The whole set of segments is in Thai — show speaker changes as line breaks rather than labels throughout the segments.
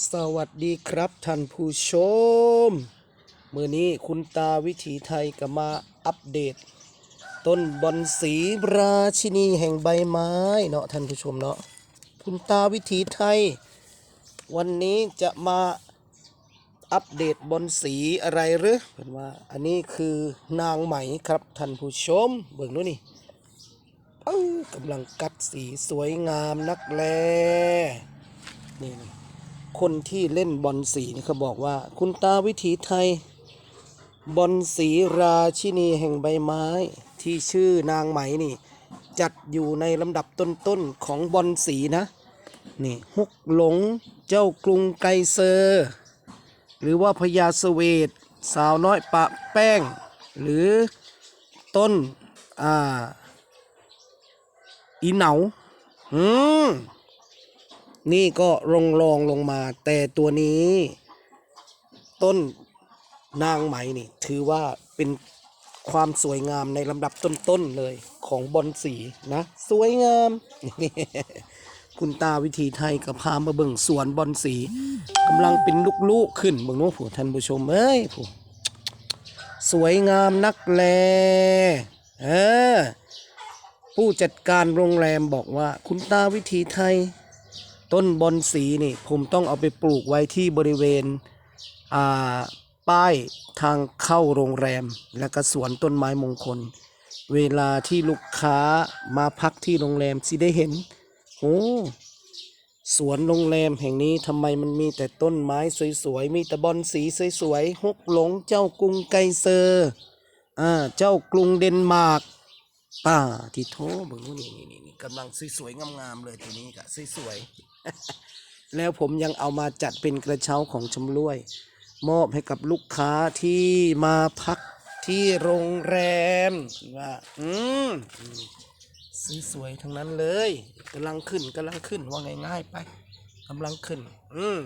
สวัสดีครับท่านผู้ชม มือนี้คุณตาวิถีไทยก็มาอัปเดต ต้นบอนสีราชินีแห่งใบไม้เนาะท่านผู้ชมเนาะคุณตาวิถีไทย วันนี้จะมาอัปเดตบอนสีอะไรหรือเห็นว่าอันนี้คือนางไหมครับท่านผู้ชม เบิ่งดูนี่เอ้ากำลังกัดสีสวยงามนักแลนี่นะ คนที่เล่นบอลสีนี่เขาบอกว่า คุณตาวิถีไทย บอลสีราชินีแห่งใบไม้ที่ชื่อนางไหมนี่ จัดอยู่ในลำดับต้นๆของบอลสีนะนี่ฮุกหลงเจ้ากรุงไกเซอร์ หรือว่าพญาสเวตสาวน้อยปะแป้ง หรือต้นอ่าอีเหนาอืม นี่ก็ลงรองลงมา แต่ตัวนี้ ต้นนางไหมนี่ ถือว่าเป็นความสวยงามในลำดับต้นๆเลยของบอนสีนะ สวยงาม คุณตาวิธีไทยก็พามาเบิ่งสวนบอนสีกำลังเป็นลูกๆขึ้นเบิ่งโน้ผู้ท่านผู้ชมเอ้ยผู้สวยงามนักแลเออผู้จัดการโรงแรมบอกว่า คุณตาวิธีไทย ต้นบอนสีนี่ผมต้องเอาไปปลูกไว้ที่บริเวณป้ายทางเข้าโรงแรม และก็สวนต้นไม้มงคล เวลาที่ลูกค้ามาพักที่โรงแรมสิได้เห็นโอ้สวนโรงแรมแห่งนี้ทำไมมันมีแต่ต้นไม้สวยๆ มีแต่บอนสีสวยๆ ฮกหลงเจ้ากรุงไกเซอร์อ่าเจ้ากรุงเดนมาร์กป้าที่โทบิ่งนู่นนี่นี่นี่นี่กำลังสวยๆงามๆเลยตัวนี้กะสวยๆ แล้วผมยังเอามาจัดเป็นกระเช้าของชำร่วย มอบให้กับลูกค้าที่มาพักที่โรงแรมว่าอืมอืมสวยๆทั้งนั้นเลยกำลังขึ้นกำลังขึ้นว่าง่ายๆไปกำลังขึ้น อืม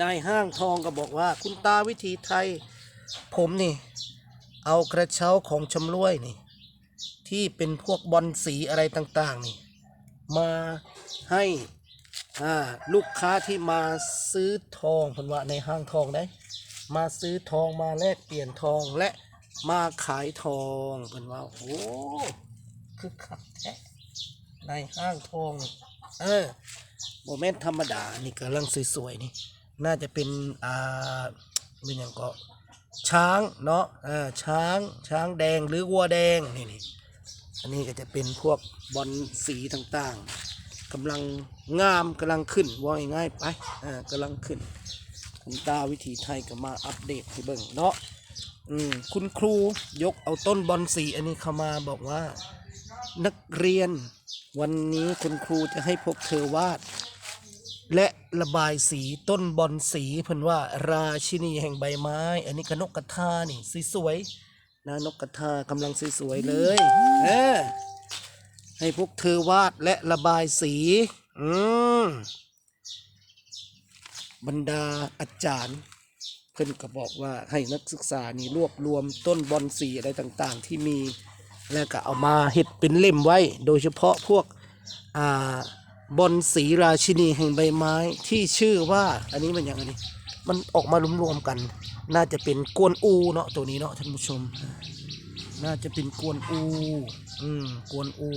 นายห้างทองก็บอกว่า คุณตาวิถีไทย ผมนี่ เอากระเช้าของชำร่วยนี่ ที่เป็นพวกบอลสีอะไรต่าง ๆ นี่ มาให้ อ่าลูกค้าที่มาซื้อทองเพิ่นว่าในห้างทองได้ มาซื้อทองมาแลกเปลี่ยนทองและมาขายทองเพิ่นว่าโอ้คือขับแท้ในห้างทองเออโมเมนต์ธรรมดานี่กำลังสวยๆนี่ น่าจะเป็นอ่าเป็นอย่างก็ช้างเนาะเออช้างช้างแดงหรือวัวแดงนี่นี่อันนี้ก็จะเป็นพวกบอลสีต่างๆ กำลังงามกำลังขึ้นว่าง่ายไปอ่ากำลังขึ้นคุณตาวิถีไทยก็มาอัปเดตให้เบิ่งเนาะอืมคุณครูยกเอาต้นบอลสีอันนี้เข้ามาบอกว่า นักเรียน วันนี้คุณครูจะให้พวกเธอวาด และระบายสีต้นบอลสีเพิ่นว่าราชินีแห่งใบไม้ อันนี้กนกกระทานี่สวยๆนะนกกระทากำลังสวยๆเลย เออ ให้พวกเธอวาดและระบายสี อืมบรรดาอาจารย์ เพิ่นก็บอกว่าให้นักศึกษานี่รวบรวมต้นบอลสีอะไรต่างๆ ที่มี แล้วก็เอามาเห็ดเป็นเล่มไว้ โดยเฉพาะพวก อ่าบอลสีราชินีแห่งใบไม้ที่ชื่อว่า อันนี้มันอย่างไรนี่มันออกมารวมๆกัน น่าจะเป็นกวนอูเนาะตัวนี้เนาะท่านผู้ชม น่าจะเป็นกวนอู อืม กวนอู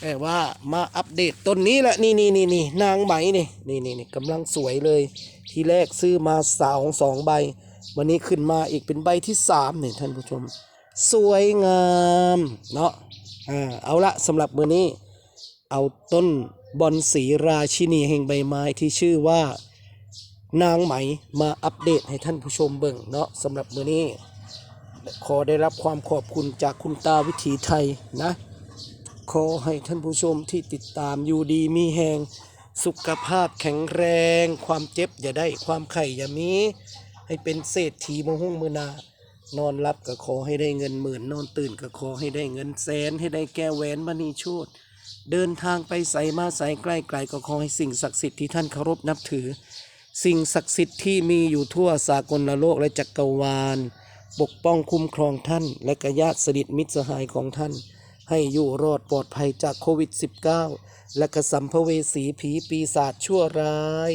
แต่ว่ามาอัปเดตต้นนี้แหละ นี่นี่นี่นี่นางไหมนี่ นี่นี่นี่กำลังสวยเลย ทีแรกซื้อมาสาวสองใบ วันนี้ขึ้นมาอีกเป็นใบที่สามเนี่ยท่านผู้ชม สวยงาม เนาะอ่าเอาละสำหรับมือนี้ เอาต้นบอนสีราชินีแห่งใบไม้ที่ชื่อว่า นางไหมมาอัปเดตให้ท่านผู้ชมเบิ่งเนาะสำหรับมือนี้ ขอได้รับความขอบคุณจากคุณตาวิถีไทยนะ ขอให้ท่านผู้ชมที่ติดตามอยู่ดีมีแหงสุขภาพแข็งแรง ความเจ็บอย่าได้ความไข่อย่ามี ให้เป็นเศรษฐีมหุ่งมือนานอนรับก็ขอให้ได้เงินหมื่น นอนตื่นก็ขอให้ได้เงินแสน ให้ได้แก้วแหวนมณีโชตเดินทางไปใส่มาใส่ใกล้ไกลก็ขอให้สิ่งศักดิ์สิทธิ์ที่ท่านเคารพนับถือ สิ่งศักดิ์สิทธิ์ที่มีอยู่ทั่วสากลโลกและจักรวาล ปกป้องคุ้มครองท่าน และกญาติสนิทมิตรสหายของท่าน ให้อยู่รอดปลอดภัยจากโควิด -19 และกระสัมภเวสีผีปีศาจชั่วร้าย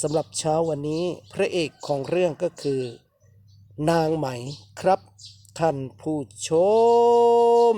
สำหรับเช้าวันนี้พระเอกของเรื่องก็คือ นางไหมครับ ท่านผู้ชม